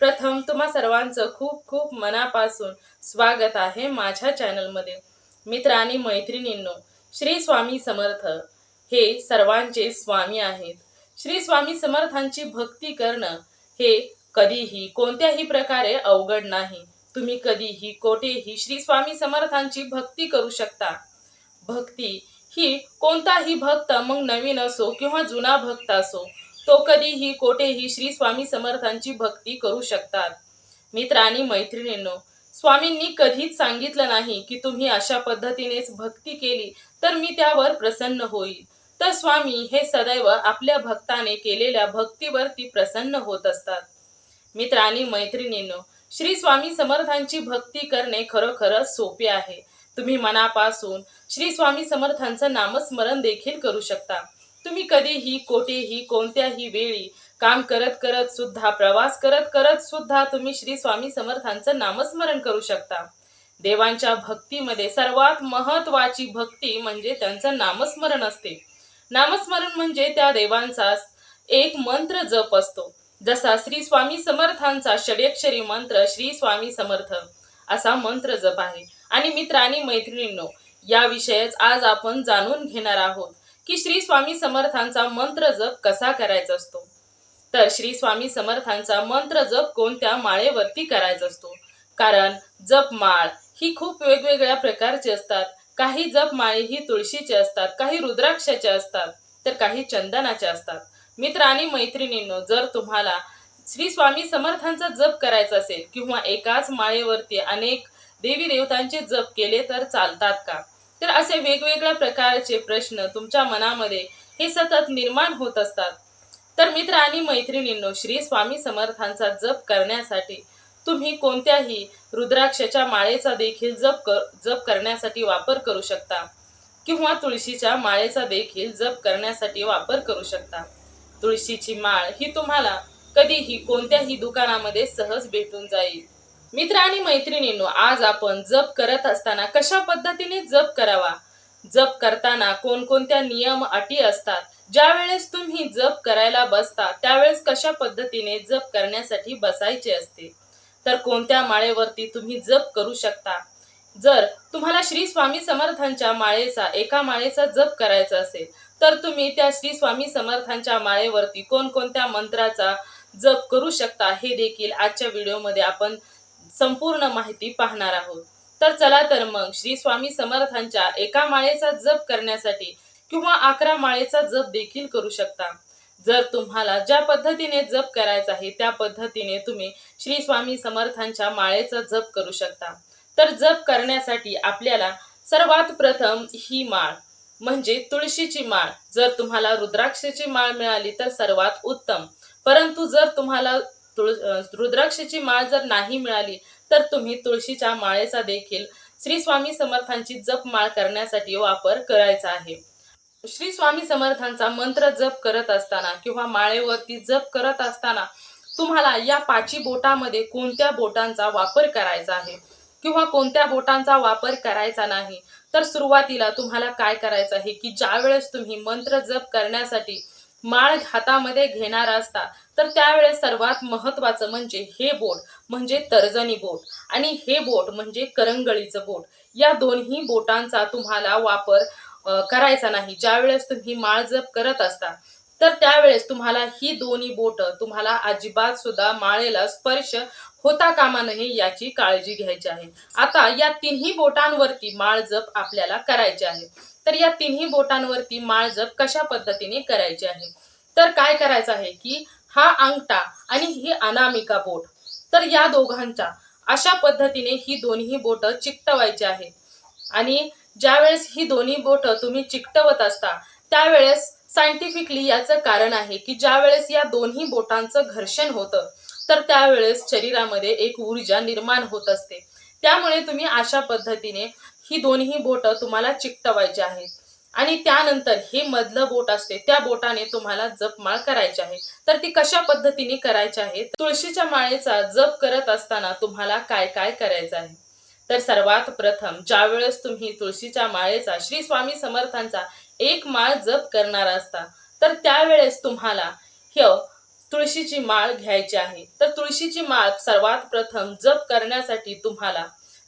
प्रथम तुम्हा सर्वांचं खूप खूप मनापासून स्वागत आहे माझ्या चॅनलमध्ये. मित्र आणि मैत्रिणींनो श्री स्वामी समर्थ हे सर्वांचे स्वामी आहेत. श्री स्वामी समर्थांची भक्ती करणं हे कधीही कोणत्याही प्रकारे अवघड नाही. तुम्ही कधीही कोठेही श्री स्वामी समर्थांची भक्ती करू शकता. भक्ती ही कोणताही भक्त मग नवीन असो किंवा जुना भक्त असो तो कधीही कोठेही श्री स्वामी समर्थांची भक्ती करू शकतात. मित्र आणि मैत्रिणींनो स्वामींनी कधीच सांगितलं नाही की तुम्ही अशा पद्धतीनेच भक्ती केली तर मी त्यावर प्रसन्न होईल. तर स्वामी हे सदैव आपल्या भक्ताने केलेल्या भक्तीवरती प्रसन्न होत असतात. मित्र आणि मैत्रिणींनो श्री स्वामी समर्थांची भक्ती करणे खरोखरच सोपे आहे. तुम्ही मनापासून श्री स्वामी समर्थांचं नामस्मरण देखील करू शकता. तुम्ही कधीही कोठेही कोणत्याही वेळी काम करत करत सुद्धा प्रवास करत करत सुद्धा तुम्ही श्री स्वामी समर्थांचं नामस्मरण करू शकता. देवांच्या भक्तीमध्ये सर्वात महत्वाची भक्ती म्हणजे त्यांचं नामस्मरण असते. नामस्मरण म्हणजे त्या देवांचा एक मंत्र जप असतो. जसा श्री स्वामी समर्थांचा षड्यक्षरी मंत्र श्री स्वामी समर्थ असा मंत्र जप आहे. आणि मित्रांनी मैत्रिणींनो मैत्रिणींनो याविषयीच आज आपण जाणून घेणार आहोत. की श्री स्वामी समर्थांचा मंत्र जप कसा करायचा असतो? तर श्री स्वामी समर्थांचा मंत्र जप कोणत्या माळेवरती करायचा असतो? कारण जप माळ ही खूप वेगवेगळ्या प्रकारची असतात. काही जप माळे ही तुळशीचे असतात काही रुद्राक्षाचे असतात तर काही चंदनाचे असतात. मित्र आणि मैत्रिणींनो जर तुम्हाला श्री स्वामी समर्थांचा जप करायचा असेल किंवा एकाच माळेवरती अनेक देवी देवतांचे जप केले तर चालतात का? तर असे वेगवेगळ्या प्रकारचे प्रश्न तुमच्या मनामध्ये हे सतत निर्माण होत असतात. तर मित्र आणि मैत्रिणींनो श्री स्वामी समर्थांचा जप करण्यासाठी तुम्ही कोणत्याही रुद्राक्षाच्या माळेचा देखील जप कर जप करण्यासाठी वापर करू शकता. किंवा तुळशीच्या माळेचा देखील जप करण्यासाठी वापर करू शकता. तुळशीची माळ ही तुम्हाला कधीही कोणत्याही दुकानामध्ये सहज भेटून जाईल. मित्र आणि मैत्रिणींनो आज आपण जप करत असताना कशा पद्धतीने जप करावा? जप करताना कोणकोणत्या नियम अटी असतात? ज्या वेळेस तुम्ही जप करायला बसता त्यावेळेस कशा पद्धतीने जप करण्यासाठी बसायचे असते? तर कोणत्या माळेवरती तुम्ही जप करू शकता? जर तुम्हाला श्री स्वामी समर्थांच्या माळेचा एका माळेचा जप करायचा असेल तर तुम्ही त्या श्री स्वामी समर्थांच्या माळेवरती कोणकोणत्या मंत्राचा जप करू शकता हे देखील आजच्या व्हिडिओमध्ये आपण संपूर्ण माहिती पाहणार आहोत. तर चला तर मग श्री स्वामी समर्थांच्या एका माळेचा जप करण्यासाठी किंवा अकरा माळेचा जप देखील करू शकता. जर तुम्हाला ज्या पद्धतीने जप करायचा आहे त्या पद्धतीने तुम्ही श्री स्वामी समर्थांच्या माळेचा जप करू शकता. तर जप करण्यासाठी आपल्याला सर्वात प्रथम ही माळ म्हणजे तुळशीची माळ. जर तुम्हाला रुद्राक्षची माळ मिळाली तर सर्वात उत्तम. परंतु जर तुम्हाला तुळ अं, माळ जर नाही मिळाली तर तुम्ही तुळशीच्या माळेचा देखील श्री स्वामी समर्थांची जप माळ करण्यासाठी वापर करायचा आहे. श्री स्वामी समर्थांचा मंत्र जप करत असताना किंवा माळेवरती जप करत असताना तुम्हाला या पाची बोटामध्ये कोणत्या बोटांचा वापर करायचा आहे? किंवा कोणत्या बोटांचा वापर करायचा नाही? तर सुरुवातीला तुम्हाला काय करायचं आहे की ज्यावेळेस तुम्ही मंत्र जप करण्यासाठी माळ हातामध्ये घेणार असता तर त्यावेळेस सर्वात महत्वाचं म्हणजे हे बोट म्हणजे तर्जनी बोट आणि हे बोट म्हणजे करंगळीचं बोट. या दोन्ही बोटांचा तुम्हाला वापर करायचा नाही. ज्यावेळेस तुम्ही माळ जप करत असता तर त्यावेळेस तुम्हाला ही दोन्ही बोट तुम्हाला अजिबात सुद्धा माळेला स्पर्श होता कामा नये याची काळजी घ्यायची आहे. आता या तिन्ही बोटांवरती माळ जप आपल्याला करायचे आहे. तर या तिन्ही बोटांवरती माळजप कशा पद्धतीने करायची आहे? तर काय करायचं आहे की हा अंगठा आणि ही अनामिका बोट तर या दोघांच्या अशा पद्धतीने ही दोन्ही बोट चिकटवायची आहे. आणि ज्यावेळेस ही दोन्ही बोट तुम्ही चिकटवत असता त्यावेळेस सायंटिफिकली याचं कारण आहे की ज्यावेळेस या दोन्ही बोटांचं घर्षण होतं तर त्यावेळेस शरीरामध्ये एक ऊर्जा निर्माण होत असते. त्यामुळे तुम्ही अशा पद्धतीने ही दोन्ही बोटं तुम्हाला चिकटवायची आहेत. आणि त्यानंतर हे मधलं बोट असते त्या बोटाने तुम्हाला जपमाळ करायची आहे. तर ती कशा पद्धतीने करायची आहे? तुळशीच्या माळेचा जप करत असताना तुम्हाला काय काय करायचं आहे? तर सर्वात प्रथम ज्यावेळेस तुम्ही तुळशीच्या माळेचा श्री स्वामी समर्थांचा एक माळ जप करणार असता तर त्यावेळेस तुम्हाला ह तुळशीची माळ घ्यायची आहे. तर तुळशीची माळ सर्वात प्रथम जप करण्यासाठी तुम्हाला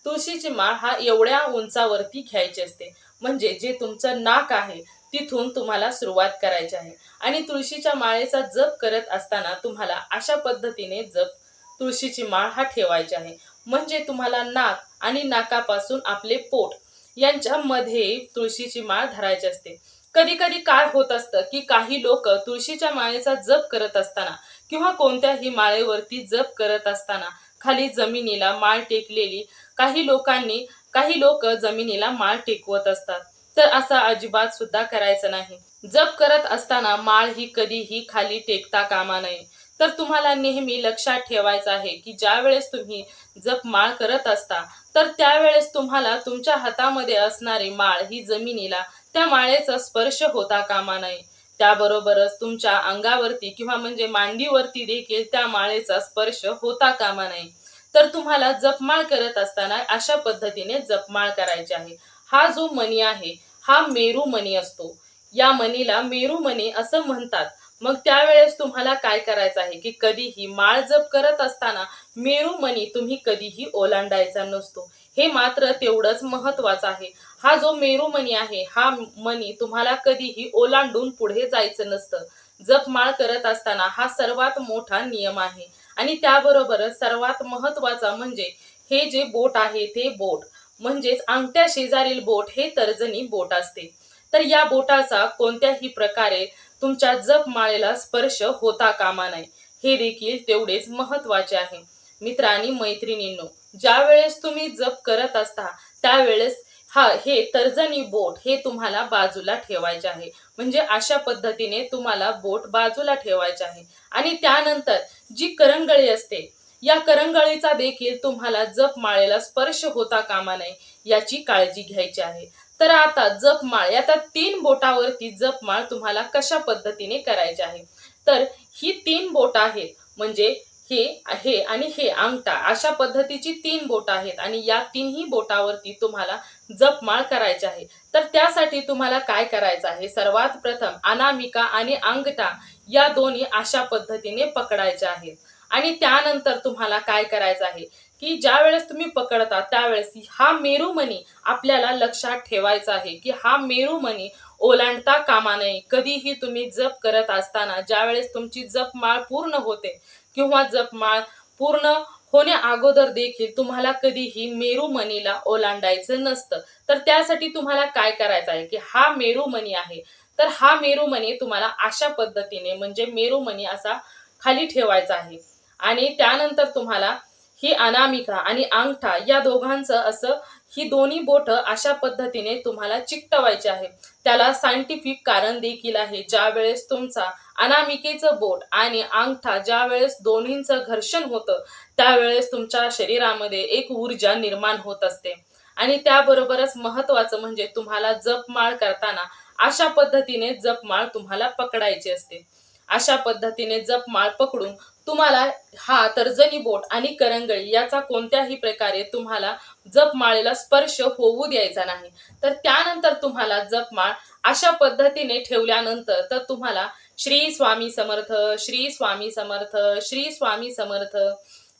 तुळशीची माळ हा एवढ्या उंचावरती घ्यायची असते. म्हणजे जे तुमचं नाक आहे तिथून तुम्हाला सुरुवात करायची आहे. आणि तुळशीच्या माळेचा जप करत असताना तुम्हाला अशा पद्धतीने जप तुळशीची माळ हा ठेवायची आहे. म्हणजे तुम्हाला नाक आणि नाकापासून आपले पोट यांच्यामध्ये तुळशीची माळ धरायची असते. कधी कधी काय होत असतं की काही लोक तुळशीच्या माळेचा जप करत असताना किंवा कोणत्याही माळेवरती जप करत असताना खाली जमिनीला माळ टेकलेली काही लोकांनी काही लोक जमिनीला माळ टेकवत असतात. तर असा अजिबात सुद्धा करायचं नाही. जप करत असताना माळ ही कधीही खाली टेकता कामा नये. तर तुम्हाला नेहमी लक्षात ठेवायचं आहे की ज्या वेळेस तुम्ही जप माळ करत असता तर त्यावेळेस तुम्हाला तुमच्या हातामध्ये असणारी माळ ही जमिनीला त्या माळेचा स्पर्श होता कामा नये. त्याबरोबरच तुमच्या अंगावरती किंवा म्हणजे मांडीवरती देखील त्या माळेचा स्पर्श होता कामा नये. तर तुम्हाला जपमाळ करत असताना अशा पद्धतीने जपमाळ करायची आहे. हा जो मणी आहे हा मेरू मणी असतो. या मणीला मेरू मणी असं म्हणतात. मग त्यावेळेस तुम्हाला काय करायचं आहे की कधीही माळ जप करत असताना मेरू मणी तुम्ही कधीही ओलांडायचा नसतो. हे मात्र तेवढंच महत्वाचं आहे. हा जो मेरू मणी आहे हा मणी तुम्हाला कधीही ओलांडून पुढे जायचं नसतं. जपमाळ करत असताना हा सर्वात मोठा नियम आहे. आणि त्याबरोबरच सर्वात महत्त्वाचा म्हणजे हे जे बोट आहे ते बोट म्हणजेच अंगठ्या शेजारील बोट हे तर्जनी बोट असते. तर या बोटाचा कोणत्याही प्रकारे तुमच्या जप माळेला स्पर्श होता कामा नाही. हे देखील तेवढेच महत्त्वाचे आहे. मित्रांनी मैत्रिणींनो ज्या वेळेस तुम्ही जप करत असता त्यावेळेस हा हे तर्जनी बोट हे तुम्हाला बाजूला ठेवायचे आहे. म्हणजे अशा पद्धतीने तुम्हाला बोट बाजूला ठेवायचे आहे. आणि त्यानंतर जी करंगळी असते या करंगळीचा देखील तुम्हाला जप माळेला स्पर्श होता कामा नये याची काळजी घ्यायची आहे. तर आता जपमाळ या त्या तीन बोटावरती जपमाळ तुम्हाला कशा पद्धतीने करायची आहे? तर ही तीन बोट आहेत म्हणजे हे हे आणि हे अंगठा अशा पद्धतीची तीन बोट आहेत आणि या तीनही बोटावरती तुम्हाला जपमाळ करायची आहे. तर त्यासाठी तुम्हाला काय करायचं आहे? सर्वात प्रथम अनामिका आणि अंगठा या दोन्ही अशा पद्धतीने पकडायच्या आहेत. आणि त्यानंतर तुम्हाला काय करायचं आहे? की ज्या वेळेस तुम्ही पकडता त्यावेळेस हा मेरूमणी आपल्याला लक्षात ठेवायचा आहे की हा मेरूमणी ओलांडता कामा नये. कधीही तुम्ही जप करत असताना ज्या वेळेस तुमची जपमाळ पूर्ण होते किंवा जपमाळ पूर्ण होण्या अगोदर देखील तुम्हाला कधीही मेरूमणीला ओलांडायचं नसतं. तर त्यासाठी तुम्हाला काय करायचं आहे की हा मेरूमणी आहे. तर हा मेरूमणी तुम्हाला अशा पद्धतीने म्हणजे मेरूमणी असा खाली ठेवायचा आहे. आणि त्यानंतर तुम्हाला ही अनामिका आणि अंगठा या दोघांचं असं ही दोन्ही बोट अशा पद्धतीने तुम्हाला चिकटवायची आहे त्याला सायंटिफिक कारण देखील आहे. ज्या वेळेस तुमचा अनामिकेचं बोट आणि अंगठा ज्या वेळेस दोन्हींचं घर्षण होतं त्यावेळेस तुमच्या शरीरामध्ये एक ऊर्जा निर्माण होत असते. आणि त्याबरोबरच महत्वाचं म्हणजे तुम्हाला जपमाळ करताना अशा पद्धतीने जपमाळ तुम्हाला पकडायची असते. अशा पद्धतीने जपमाळ पकडून तुम्हाला हा तर्जनी बोट आणि करंगळी याचा कोणत्याही प्रकारे तुम्हाला जपमाळेला स्पर्श होऊ द्यायचा नाही. तर त्यानंतर तुम्हाला जपमाळ अशा पद्धतीने ठेवल्यानंतर तर तुम्हाला श्री स्वामी समर्थ श्री स्वामी समर्थ श्री स्वामी समर्थ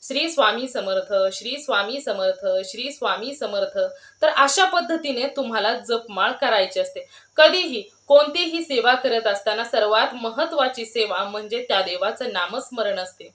श्री स्वामी समर्थ श्री स्वामी समर्थ श्री स्वामी समर्थ. तर अशा पद्धतीने तुम्हाला जपमाळ करायची असते. कधीही कोणतीही सेवा करत असताना सर्वात महत्वाची सेवा म्हणजे त्या देवाचं नामस्मरण असते.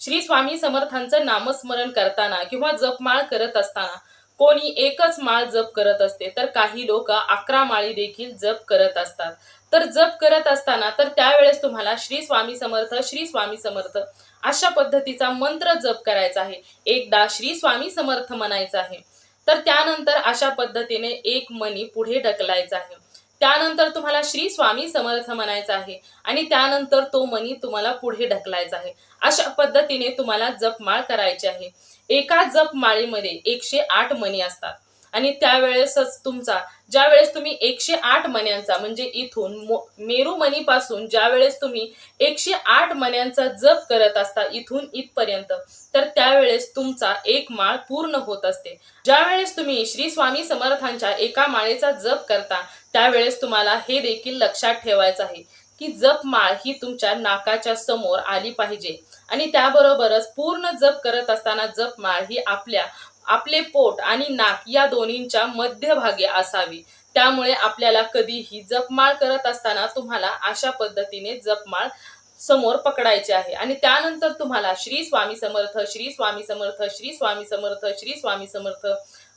श्री स्वामी समर्थांचं नामस्मरण करताना किंवा जपमाळ करत असताना कोणी एकच माळ जप करत असते तर काही लोक अकरा माळी देखील जप करत असतात. तर जप करत असताना तर त्यावेळेस तुम्हाला श्री स्वामी समर्थ श्री स्वामी समर्थ अशा पद्धतीचा मंत्र जप करायचा आहे. एकदा श्री स्वामी समर्थ म्हणायचा आहे. तर त्यानंतर अशा पद्धतीने एक मनी पुढे ढकलायचा आहे. त्यानंतर तुम्हाला श्री स्वामी समर्थ म्हणायचा आहे आणि त्यानंतर तो मनी तुम्हाला पुढे ढकलायचा आहे. अशा पद्धतीने तुम्हाला जपमाळ करायची आहे. एका जपमाळीमध्ये एकशे आठ मणी असतात. आणि त्यावेळेसच तुमचा ज्या वेळेस तुम्ही एकशे आठ मण्यांचा म्हणजे इथून मेरू मणीपासून ज्या वेळेस तुम्ही एकशे आठ मण्यांचा जप करत असता इथून इथपर्यंत तर त्यावेळेस तुमचा एक माळ पूर्ण होत असते. ज्या वेळेस तुम्ही श्री स्वामी समर्थांच्या एका माळेचा जप करता त्यावेळेस तुम्हाला हे देखील लक्षात ठेवायचं आहे की जप माळ ही तुमच्या नाकाच्या समोर आली पाहिजे. आणि त्याबरोबरच पूर्ण जप करत असताना जप माळ ही आपल्या आपले पोट आणि नाक या दोन्हींच्या मध्यभागी असावी. त्यामुळे आपल्याला कधीही जपमाळ करत असताना तुम्हाला अशा पद्धतीने जपमाळ समोर पकडायचे आहे. आणि त्यानंतर तुम्हाला श्री स्वामी समर्थ श्री स्वामी समर्थ श्री स्वामी समर्थ श्री स्वामी समर्थ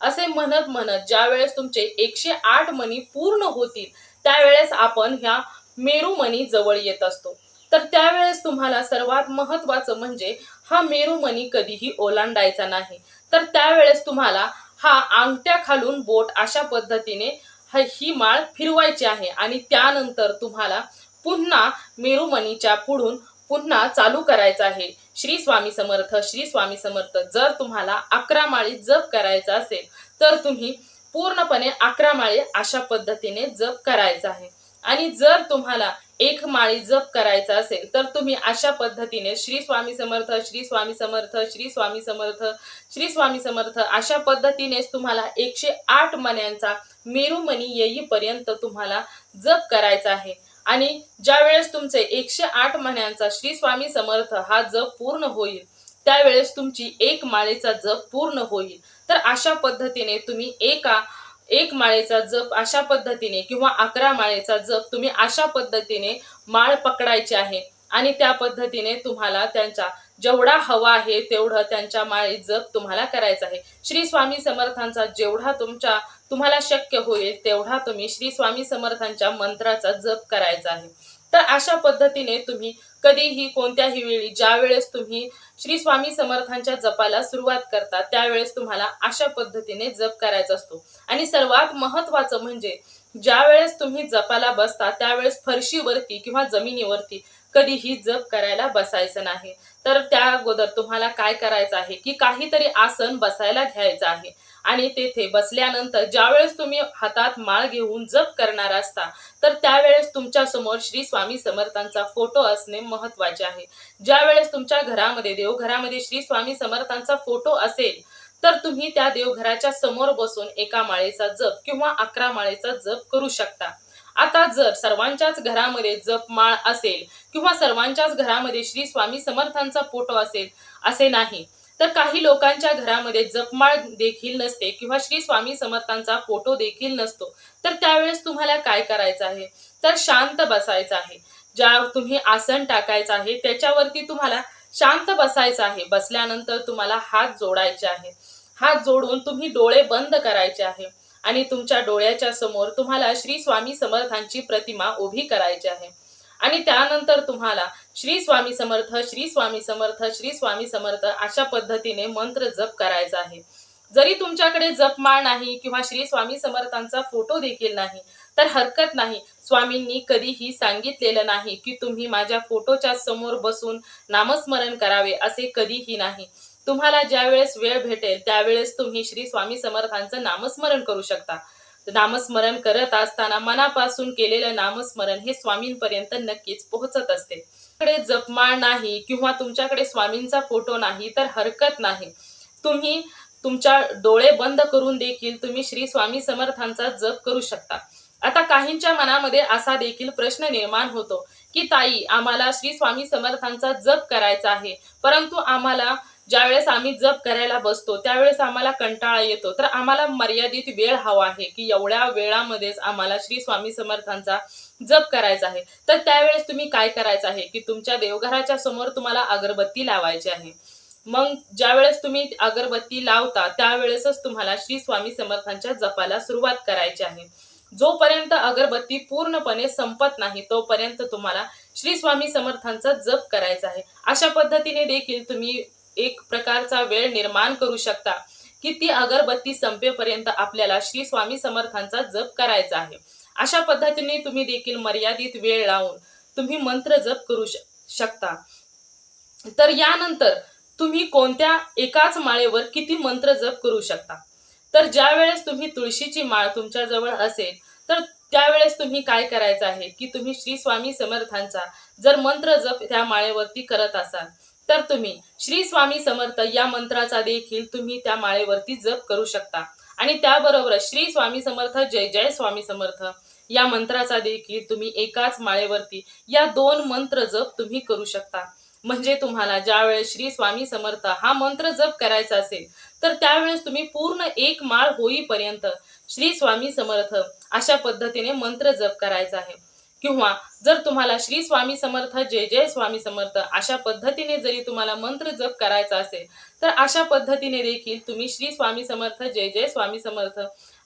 असे म्हणत म्हणत ज्या वेळेस तुमचे एकशे आठ मणी पूर्ण होतील त्यावेळेस आपण ह्या मेरू मणी जवळ येत असतो. तर त्यावेळेस तुम्हाला सर्वात महत्वाचं म्हणजे हा मेरू मणी कधीही ओलांडायचा नाही. तर त्यावेळेस तुम्हाला हा अंगठ्या खालून बोट अशा पद्धतीने ही माळ फिरवायची आहे. आणि त्यानंतर तुम्हाला पुन्हा मेरुमणीच्या पुढून पुन्हा चालू करायचं आहे. श्री स्वामी समर्थ श्री स्वामी समर्थ जर तुम्हाला अकरा माळी जप करायचा असेल तर तुम्ही पूर्णपणे अकरा माळी अशा पद्धतीने जप करायचा आहे. आणि जर तुम्हाला एक माळी जप करायचा असेल तर तुम्ही अशा पद्धतीने श्री स्वामी समर्थ श्री स्वामी समर्थ श्री स्वामी समर्थ श्री स्वामी समर्थ अशा पद्धतीनेच तुम्हाला एकशे आठ मण्यांचा मेरुमणी येईपर्यंत तुम्हाला जप करायचा आहे. आणि ज्या वेळेस तुमचे एकशे आठ मण्यांचा श्री स्वामी समर्थ हा जप पूर्ण होईल त्यावेळेस तुमची एक माळेचा जप पूर्ण होईल. तर अशा पद्धतीने तुम्ही एका एक माळेचा जप अशा पद्धतीने किंवा अकरा माळेचा जप तुम्ही अशा पद्धतीने माळ पकडायची आहे. आणि त्या पद्धतीने तुम्हाला त्यांचा जेवढा हवा आहे तेवढं त्यांच्या माळी जप तुम्हाला करायचा आहे. श्री स्वामी समर्थांचा जेवढा तुमच्या तुम्हाला शक्य होईल तेवढा तुम्ही श्री स्वामी समर्थांच्या मंत्राचा जप करायचा आहे. तर अशा पद्धतीने तुम्ही कधीही कोणत्याही वेळी ज्या वेळेस तुम्ही श्री स्वामी समर्थांच्या जपाला सुरुवात करता त्यावेळेस तुम्हाला अशा पद्धतीने जप करायचा असतो. आणि सर्वात महत्वाचं म्हणजे ज्या वेळेस तुम्ही जपाला बसता त्यावेळेस फरशीवरती किंवा जमिनीवरती कधीही जप करायला बसायचं नाही. तर त्या अगोदर तुम्हाला काय करायचं आहे की काहीतरी आसन बसायला घ्यायचं आहे. आणि तेथे बसल्यानंतर ज्यावेळेस तुम्ही हातात माळ घेऊन जप करणार असता तर त्यावेळेस तुमच्यासमोर श्री स्वामी समर्थांचा फोटो असणे महत्त्वाचे आहे. ज्या वेळेस तुमच्या घरामध्ये देवघरामध्ये श्री स्वामी समर्थांचा फोटो असेल तर तुम्ही त्या देवघराच्या समोर बसून एका माळेचा जप किंवा अकरा माळेचा जप करू शकता. आता जर सर्वांच्याच घरामध्ये जप माळ असेल किंवा सर्वांच्याच घरामध्ये श्री स्वामी समर्थांचा फोटो असेल असे नाही तर काही लोकांच्या घरामध्ये जपमाळ देखील नसते किंवा श्री स्वामी समर्थांचा फोटो देखील नसतो. तर त्यावेळेस तुम्हाला काय करायचं आहे? तर शांत बसायचं आहे. ज्या तुम्ही आसन टाकायचं आहे त्याच्यावरती तुम्हाला शांत बसायचं आहे. बसल्यानंतर तुम्हाला हात जोडायचे आहे हात जोडून तुम्ही डोळे बंद करायचे आहे. आणि तुमच्या डोळ्याच्या समोर तुम्हाला श्री स्वामी समर्थांची प्रतिमा उभी करायची आहे. आणि त्यानंतर तुम्हाला श्री स्वामी समर्थ श्री स्वामी समर्थ श्री स्वामी समर्थ अशा पद्धतीने मंत्र जप करायचा आहे. जरी तुमच्याकडे जपमाळ नाही किंवा श्री स्वामी समर्थांचा फोटो देखील नाही तर हरकत नाही. स्वामींनी कधीही सांगितलेलं नाही की तुम्ही माझ्या फोटोच्या समोर बसून नामस्मरण करावे असे कधीही नाही. तुम्हाला ज्यावेळेस वेळ भेटेल त्यावेळेस तुम्ही श्री स्वामी समर्थांचं नामस्मरण करू शकता. नामस्मरण करत असताना मनापासून केलेलं नामस्मरण हे स्वामींपर्यंत नक्कीच पोहोचत असते. कडे जपमाळ नाही किंवा तुमच्याकडे स्वामींचा फोटो नाही तर हरकत नाही. तुम्ही तुमच्या डोळे बंद करून देखील तुम्ही श्री स्वामी समर्थांचा जप करू शकता. आता काहींच्या मनामध्ये असा देखील प्रश्न निर्माण होतो की ताई आम्हाला श्री स्वामी समर्थांचा जप करायचा आहे. परंतु आम्हाला ज्यावेळेस आम्ही जप करायला बसतो त्यावेळेस आम्हाला कंटाळा येतो. तर आम्हाला मर्यादित वेळ हवा आहे की एवढ्या वेळामध्येच आम्हाला श्री स्वामी समर्थांचा जप करायचा आहे. तर त्यावेळेस तुम्ही काय करायचं आहे की तुमच्या देवघराच्या समोर तुम्हाला अगरबत्ती लावायची आहे. मग ज्यावेळेस तुम्ही अगरबत्ती लावता त्यावेळेसच तुम्हाला श्री स्वामी समर्थांच्या जपाला सुरुवात करायची आहे. जोपर्यंत अगरबत्ती पूर्णपणे संपत नाही तोपर्यंत तुम्हाला श्री स्वामी समर्थांचा जप करायचा आहे. अशा पद्धतीने देखील तुम्ही एक प्रकारचा वेळ निर्माण करू शकता की ती अगरबत्ती संपेपर्यंत आपल्याला श्री स्वामी समर्थांचा जप करायचा आहे. अशा पद्धतीने तुम्ही देखील मर्यादित वेळ लावून तुम्ही मंत्र जप करू शकता. तर यानंतर तुम्ही कोणत्या एकाच माळेवर किती मंत्र जप करू शकता? तर ज्या वेळेस तुम्ही तुळशीची माळ तुमच्या जवळ असेल तर त्यावेळेस तुम्ही काय करायचं आहे? की तुम्ही श्री स्वामी समर्थांचा जर मंत्र जप त्या माळेवरती करत असाल तर तुम्ही श्री स्वामी समर्थ या मंत्राचा देखील तुम्ही त्या माळेवरती जप करू शकता. आणि त्याबरोबर श्री स्वामी समर्थ जय जय स्वामी समर्थ या मंत्राचा देखील तुम्ही एकाच माळेवरती या दोन मंत्र जप तुम्ही करू शकता. म्हणजे तुम्हाला ज्यावेळेस श्री स्वामी समर्थ हा मंत्र जप करायचा असेल तर त्यावेळेस तुम्ही पूर्ण एक माळ होईपर्यंत श्री स्वामी समर्थ अशा पद्धतीने मंत्र जप करायचा आहे. किंवा जर तुम्हाला श्री स्वामी समर्थ जय जय स्वामी समर्थ अशा पद्धतीने जरी तुम्हाला मंत्र जप करायचा असेल तर अशा पद्धतीने देखील तुम्ही श्री स्वामी समर्थ जय जय स्वामी समर्थ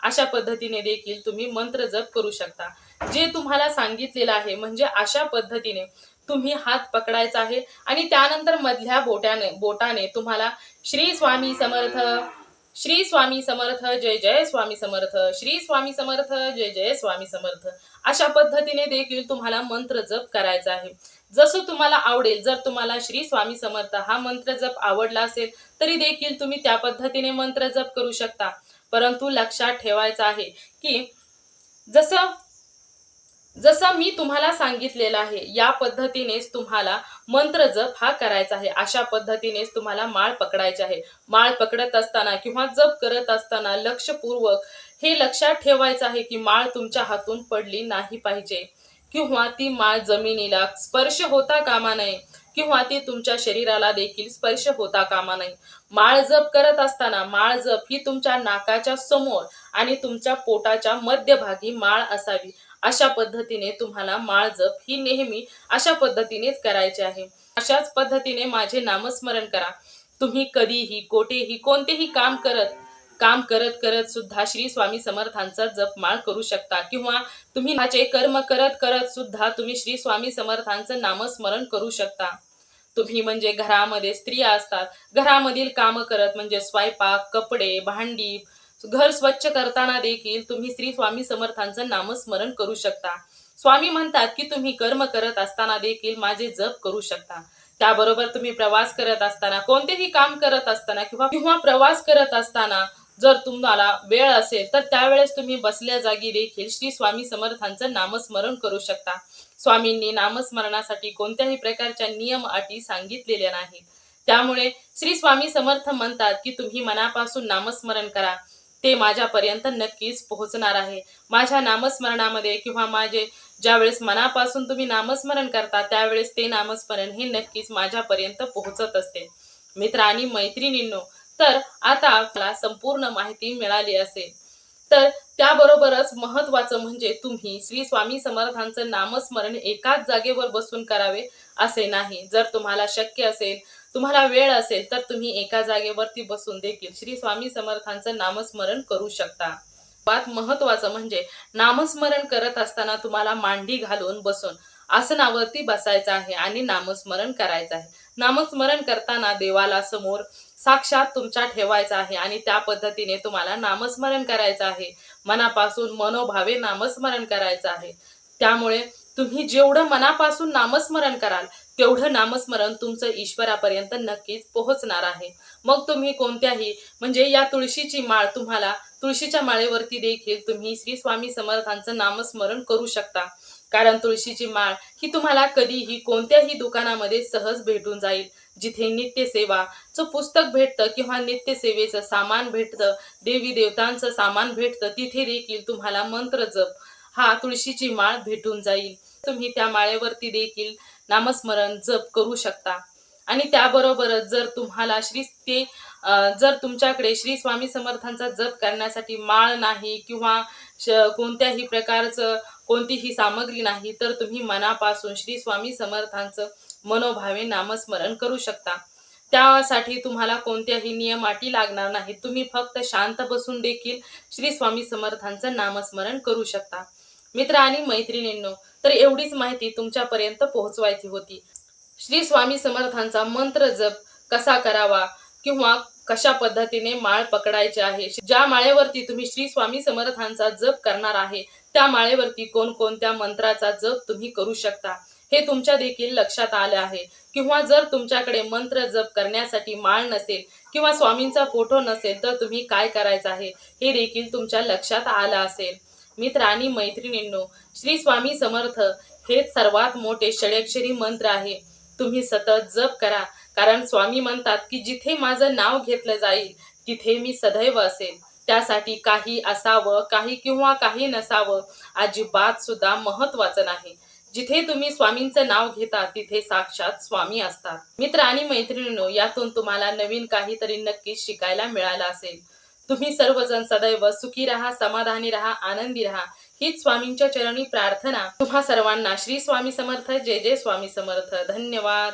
अशा पद्धतीने देखील तुम्ही मंत्र जप करू शकता. जे तुम्हाला सांगितलेलं आहे म्हणजे अशा पद्धतीने तुम्ही हात पकडायचा आहे. आणि त्यानंतर मधल्या बोटाने बोटाने तुम्हाला श्री स्वामी समर्थ श्री स्वामी समर्थ जय जय स्वामी समर्थ श्री स्वामी समर्थ जय जय स्वामी समर्थ. अशा पद्धतीने देखील तुम्हाला मंत्र जप करायचा आहे. जसं तुम्हाला आवडेल जर तुम्हाला श्री स्वामी समर्थ हा मंत्र जप आवडला असेल तरी देखील तुम्ही त्या पद्धतीने मंत्र जप करू शकता. परंतु लक्षात ठेवायचं आहे की जसं जसं मी तुम्हाला सांगितलेलं आहे या पद्धतीनेच तुम्हाला मंत्र जप हा करायचा आहे. अशा पद्धतीनेच तुम्हाला माळ पकडायची आहे. माळ पकडत असताना किंवा जप करत असताना लक्षपूर्वक हे लक्षात ठेवायचं आहे की माळ तुमच्या हातून पडली नाही पाहिजे. किंवा ती माळ जमिनीला स्पर्श होता कामा नये. किंवा ती तुमच्या शरीराला देखील स्पर्श होता कामा नये. माळ जप करत असताना माळ जप ही तुमच्या नाकाच्या समोर आणि तुमच्या पोटाच्या मध्यभागी माळ असावी. अशा पद्धतीने तुम्हाला माळ जप ही नेहमी अशा पद्धतीनेच करायची आहे. अशाच पद्धतीने माझे नामस्मरण करा. तुम्ही कधीही कोठेही कोणतेही काम करत काम करत करत सुद्धा श्री स्वामी समर्थांचा जपमाळ करू शकता. किंवा तुम्ही माझे कर्म करत करत सुद्धा तुम्ही श्री स्वामी समर्थांचं नामस्मरण करू शकता. तुम्ही म्हणजे घरामध्ये स्त्रिया असतात. घरामधील कामं करत म्हणजे स्वयंपाक कपडे भांडी घर स्वच्छ करताना देखील तुम्ही श्री स्वामी समर्थांचं नामस्मरण करू शकता. स्वामी म्हणतात की तुम्ही कर्म करत असताना देखील माझे जप करू शकता. त्याबरोबर तुम्ही प्रवास करत असताना कोणतेही काम करत असताना किंवा किंवा प्रवास करत असताना जर तुम्हाला वेळ असेल तर त्यावेळेस तुम्ही बसल्या जागी देखील श्री स्वामी समर्थांचं नामस्मरण करू शकता. स्वामींनी नामस्मरणासाठी कोणत्याही प्रकारच्या नियम अटी सांगितलेल्या नाहीत. त्यामुळे श्री स्वामी समर्थ म्हणतात की तुम्ही मनापासून नामस्मरण करा. ते माझ्यापर्यंत नक्कीच पोहोचणार आहे. माझ्या नामस्मरणामध्ये किंवा माझे ज्यावेळेस मनापासून तुम्ही नामस्मरण करता त्यावेळेस ते नामस्मरण हे नक्कीच माझ्यापर्यंत पोहोचत असते. मित्र आणि मैत्रिणींनो तर आता आपल्याला संपूर्ण माहिती मिळाली असेल. तर त्याबरोबरच महत्वाचं म्हणजे तुम्ही श्री स्वामी समर्थांचं नामस्मरण एकाच जागेवर बसून करावे असे नाही. जर तुम्हाला शक्य असेल तुम्हाला वेळ असेल तर तुम्ही एका जागेवरती बसून देखील श्री स्वामी समर्थांचं नामस्मरण करू शकता. सर्वात महत्वाचं म्हणजे नामस्मरण करत असताना तुम्हाला मांडी घालून बसून आसनावरती बसायचं आहे आणि नामस्मरण करायचं आहे. नामस्मरण करताना देवाला समोर साक्षात तुमच्या ठेवायचा आहे आणि त्या पद्धतीने तुम्हाला नामस्मरण करायचं आहे. मनापासून मनोभावे नामस्मरण करायचं आहे. त्यामुळे तुम्ही जेवढं मनापासून नामस्मरण कराल तेवढं नामस्मरण तुमचं ईश्वरापर्यंत नक्कीच पोहोचणार आहे. मग तुम्ही कोणत्याही म्हणजे या तुळशीची माळ तुम्हाला तुळशीच्या माळेवरती देखील तुम्ही श्री स्वामी समर्थांचं नामस्मरण करू शकता. कारण तुळशीची माळ ही तुम्हाला कधीही कोणत्याही दुकानामध्ये सहज भेटून जाईल. जिथे नित्यसेवाचं पुस्तक भेटतं किंवा नित्यसेवेचं सामान भेटतं देवी देवतांचं सामान भेटतं तिथे देखील तुम्हाला मंत्र जप हा तुळशीची माळ भेटून जाईल. तुम्ही त्या माळेवरती देखील नामस्मरण जप करू शकता. आणि त्याबरोबरच जर तुम्हाला श्री ते जर तुमच्याकडे श्री स्वामी समर्थांचा जप करण्यासाठी माळ नाही किंवा श- कोणत्याही प्रकारचं कोणतीही सामग्री नाही तर तुम्ही मनापासून श्री स्वामी समर्थांचं मनोभावे नामस्मरण करू शकता. त्यासाठी तुम्हाला कोणत्याही नियम अटी लागणार नाही. तुम्ही फक्त शांत बसून देखील श्री स्वामी समर्थांचं नामस्मरण करू शकता. मित्र आणि मैत्रिणींनो तर एवढीच माहिती तुमच्यापर्यंत पोहोचवायची होती. श्री स्वामी समर्थांचा मंत्र जप कसा करावा किंवा कशा पद्धतीने माळ पकडायची आहे? ज्या माळेवरती तुम्ही श्री स्वामी समर्थांचा जप करणार आहे त्या माळेवरती कोणकोणत्या मंत्राचा जप तुम्ही करू शकता? हे तुमच्या देखील लक्षात आलं आहे. किंवा जर तुमच्याकडे मंत्र जप करण्यासाठी माळ नसेल किंवा स्वामींचा फोटो नसेल तर तुम्ही काय करायचं आहे? हे देखील तुमच्या लक्षात आलं असेल. मित्र आणि मैत्रिणींनो श्री स्वामी समर्थ हेच सर्वात मोठे षडक्षरी मंत्र आहे. तुम्ही सतत जप करा. कारण स्वामी म्हणतात की जिथे माझं नाव घेतलं जाईल तिथे मी सदैव असेल. त्यासाठी काही असावं काही किंवा काही नसावं अजिबात सुद्धा महत्वाचं नाही. जिथे तुम्ही स्वामींचं नाव घेता तिथे साक्षात स्वामी असतात. मित्र आणि मैत्रिणींनो यातून तुम्हाला नवीन काहीतरी नक्कीच शिकायला मिळालं असेल. तुम्ही सर्वजण सदैव सुखी राहा समाधानी राहा आनंदी राहा. हीच स्वामींच्या चरणी प्रार्थना. तुम्हा सर्वांना श्री स्वामी समर्थ जय जय स्वामी समर्थ. धन्यवाद.